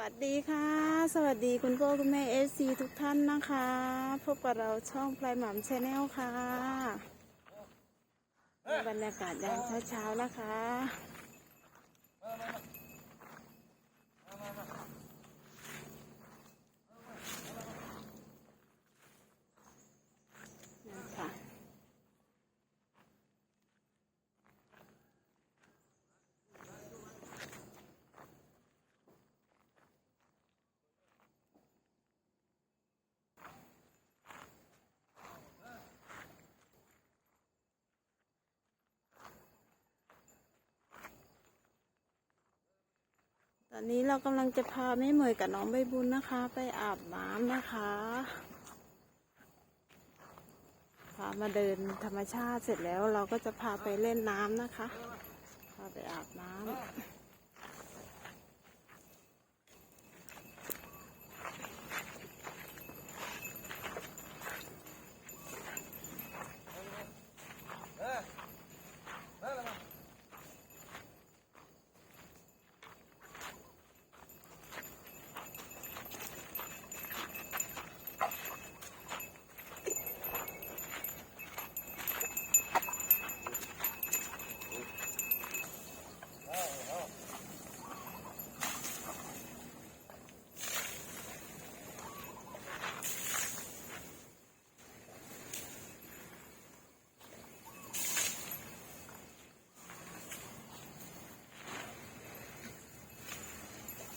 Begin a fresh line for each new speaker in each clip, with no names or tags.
วัสดีค่ะ สวัสดีคุณพ่อคุณแม่เอซีทุกท่านนะคะ พบกับเราช่องพลายหม่ำชาแนลค่ะ บรรยากาศยามเช้าๆนะคะ อนนี้เรากำลังจะพาแม่เหมยกับน้องใบบุญนะคะ ไปอาบน้ำนะคะพามาเดินธรรมชาติเสร็จแล้วเราก็จะพาไปเล่นน้ำนะคะ พาไปอาบน้ำ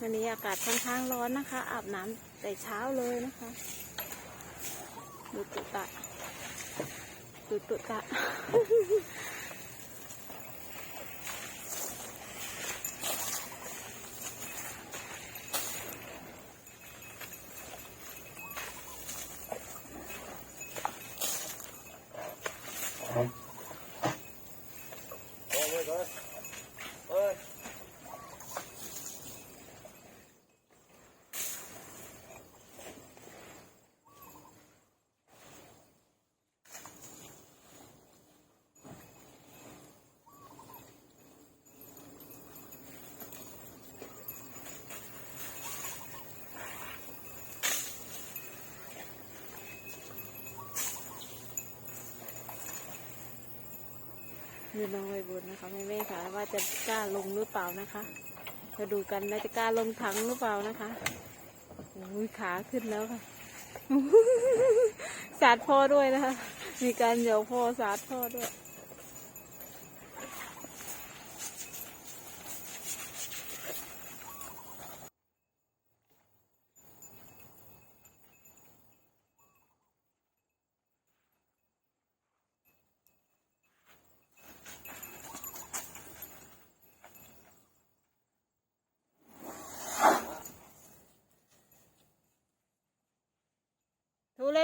วันนี้อากาศค่อนข้างร้อนนะคะ อาบน้ำแต่เช้าเลยนะคะดูตุตะดูตุตะ นี่น้องใบบุญนะคะแม่แม่ค่ะว่าจะกล้าลงหรือเปล่านะคะมาดูกันว่าจะกล้าลงถังหรือเปล่านะคะอุ้ยขาขึ้นแล้วค่ะสาดพ่อด้วยนะคะ มีการเหยียวพ่อสาดพ่อด้วย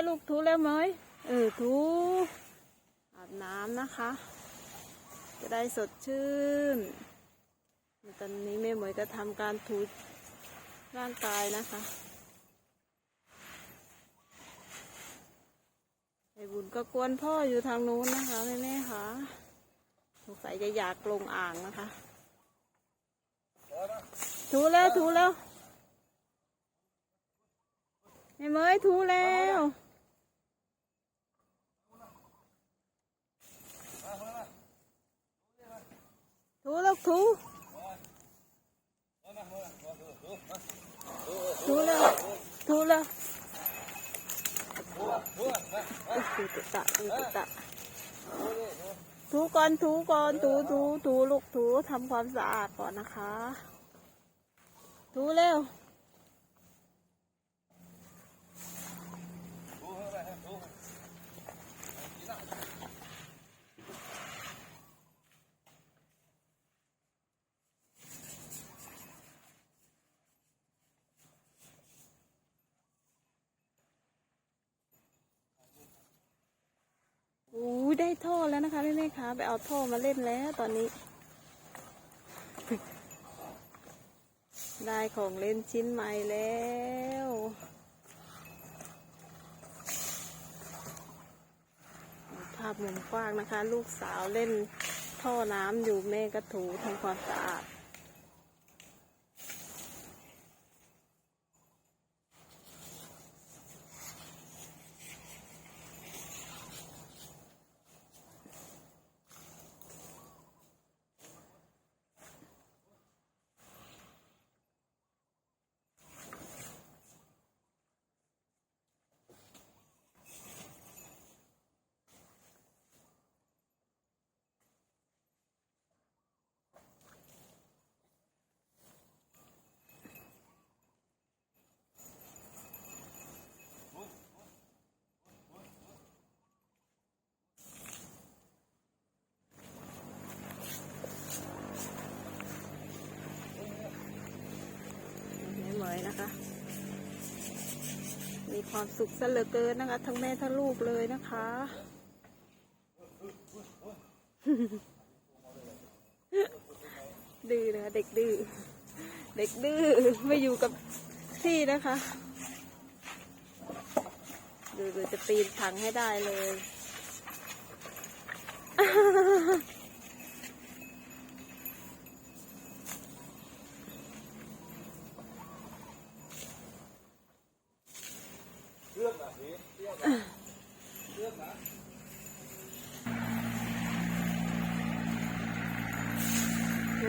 ลูกถูแล้วไหมเออถูอาบน้ำนะคะ จะได้สดชื่น ตอนนี้แม่หมวยก็ทำการถูร่างกายนะคะไอบุญก็กวนพ่ออยู่ทางนู้นนะคะแม่แม่ๆค่ะสงสัยจะอยากลงอ่างนะคะ ถูแล้วถูแล้วแม่เมยถูแล้ว ถูถูถูแล้วถูแล้วถูตุตะถูตุตะถูก่อนถูก่อนถูถูถูลูกถูทำความสะอาดก่อนนะคะ ถูเร็ว อู้ย ได้ท่อแล้วนะคะแม่แม่ๆคะไปเอาท่อมาเล่นแล้วตอนนี้ ได้ของเล่นชิ้นใหม่แล้วภาพมุมกว้างนะคะ ลูกสาวเล่นท่อน้ำอยู่แม่ก็ถูทำความสะอาด ความสุขซะเหลือเกินนะคะ ทั้งแม่ทั้งลูกเลยนะคะ ดื้อนะคะ เด็กดื้อเด็กดื้อไม่อยู่กับที่นะคะดูดูจะปีนถังให้ได้เลย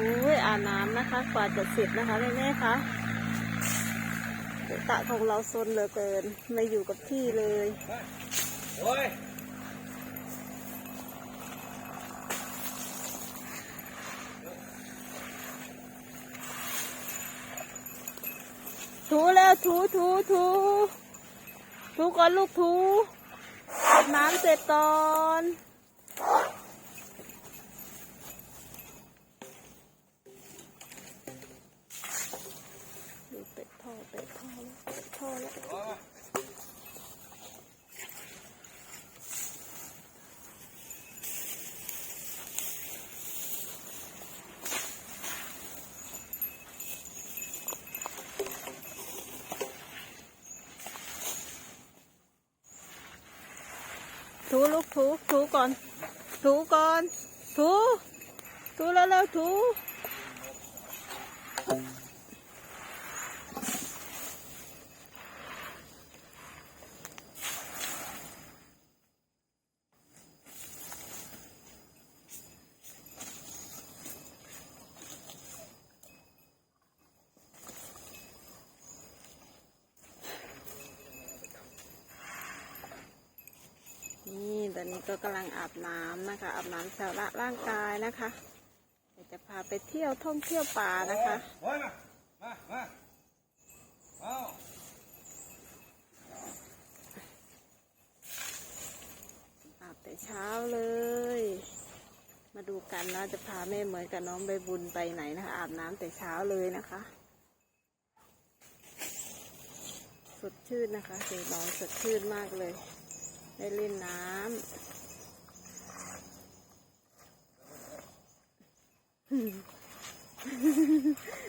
อ้ยอ่านน้ำนะคะ กว่าจะเสร็จนะคะแม่แม่ๆคะเดี๋ยวตะของเราซนเหลือเกิน ไม่อยู่กับที่เลย
โอ้ย
ถูแล้วถูถูถูถูก่อนลูกถูอาบน้ำเสร็จก่อน ดูเตะท่อเตะท่อ แล้วเตะท่อแล้วถูลูกถูถูก่อน ถูก่อน ถู ถูแล้วแล้วถู ก็กำลังอาบน้ำนะคะ อาบน้ำสาระร่างกายนะคะเดี๋ยวจะพาไปเที่ยวท่องเที่ยวป่านะคะ
โอ้ยมามามาเอา
อาบแต่เช้าเลย มาดูกันนะจะพาแม่เหมยกับน้องใบบุญไปไหนนะคะ อาบน้ำแต่เช้าเลยนะคะ สดชื่นนะคะเดี๋ยวน้องสดชื่นมากเลย ได้เล่นน้ำ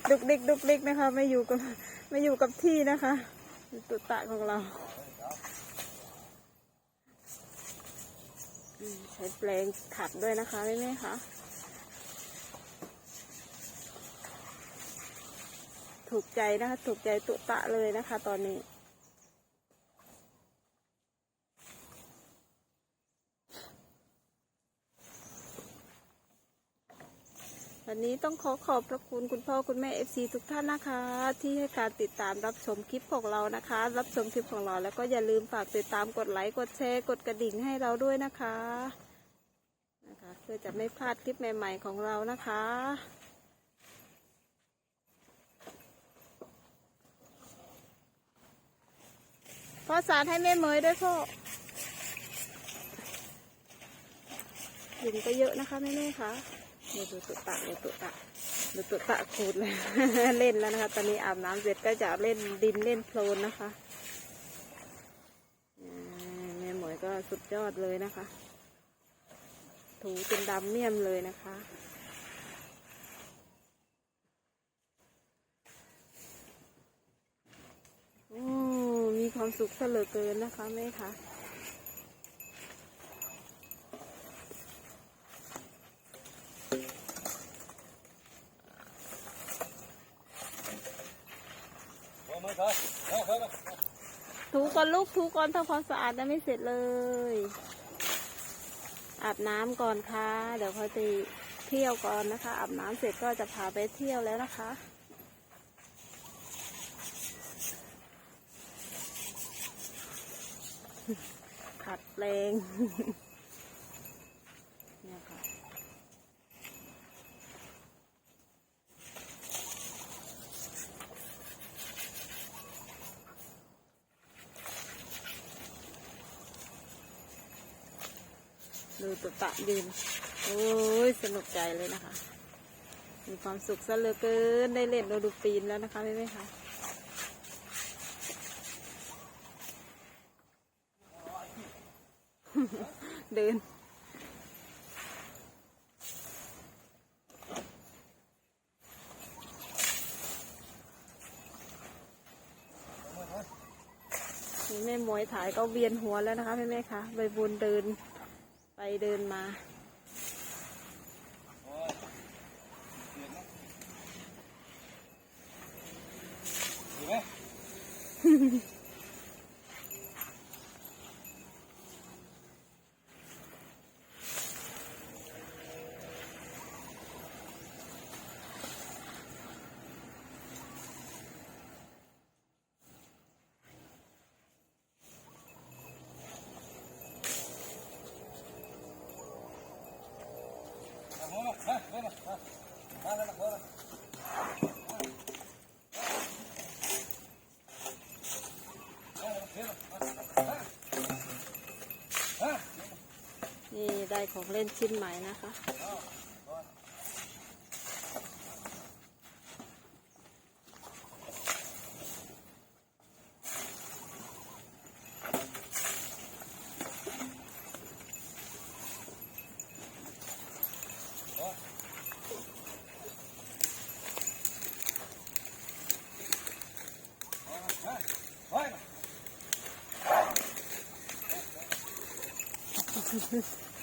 ดุกดิกดุกดิกนะคะ ไม่อยู่กับไม่อยู่กับที่นะคะตุตะของเราใช้แปลงขัดด้วยนะคะแม่แม่คะถูกใจนะคะ ถูกใจตุตะเลยนะคะ ตอนนี้ วันนี้ต้องขอขอบพระคุณคุณพ่อคุณแม่เอฟซีทุกท่านนะคะ ที่ให้การติดตามรับชมคลิปของเรานะคะ รับชมคลิปของเราแล้วก็อย่าลืมฝากติดตามกดไลค์กดแชร์กดกระดิ่งให้เราด้วยนะคะนะคะเพื่อจะไม่พลาดคลิปใหม่ๆของเรานะคะพ่อสารให้แม่เมยด้วยพ่อยุงก็เยอะนะคะแม่ๆคะ ดูดูตุตะเดี๋ยวตุตะดูตุตะขูดเลยเล่นแล้วนะคะ ตอนนี้อาบน้ำเสร็จก็จะเล่นดินเล่นโคลนนะคะแม่หมวยก็สุดยอดเลยนะคะ ถูจนดำเมี่ยมเลยนะคะโอ้มีความสุขเหลือเกินนะคะแม่คะ
เอามือเถู
ก่อนลูกถูก่อนทำความสะอาดยังไม่เสร็จเลย อาบน้ำก่อนค่ะ เดี๋ยวเขาจะเที่ยวก่อนนะคะ อาบน้ำเสร็จก็จะพาไปเที่ยวแล้วนะคะขัดแปลง เนี่ยค่ะ ดูตุตะยืนโอ้ย สนุกใจเลยนะคะ มีความสุขซะเหลือเกิน ได้เล่นโดดูปีนแล้วนะคะไม่ไหมคะเดินนี่แม่มวยถ่ายก็เวียนหัวแล้วนะคะแม่แม่ๆคะใบบุญเดิน ไปเดินมา
โอ้ยเสียงนะดีไหม มาหัวมามาหัวมามามาแล้วมาหัวมามา
นี่ได้ของเล่นชิ้นใหม่นะคะ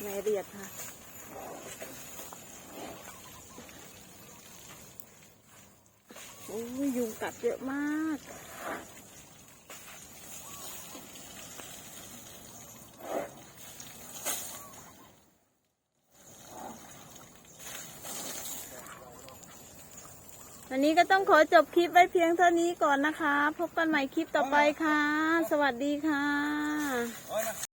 แม่เรียดค่ะโอ้ยยุงกัดเยอะมากวันนี้ก็ต้องขอจบคลิปไว้เพียงเท่านี้ก่อนนะคะ พบกันใหม่คลิปต่อไปค่ะ สวัสดีค่ะ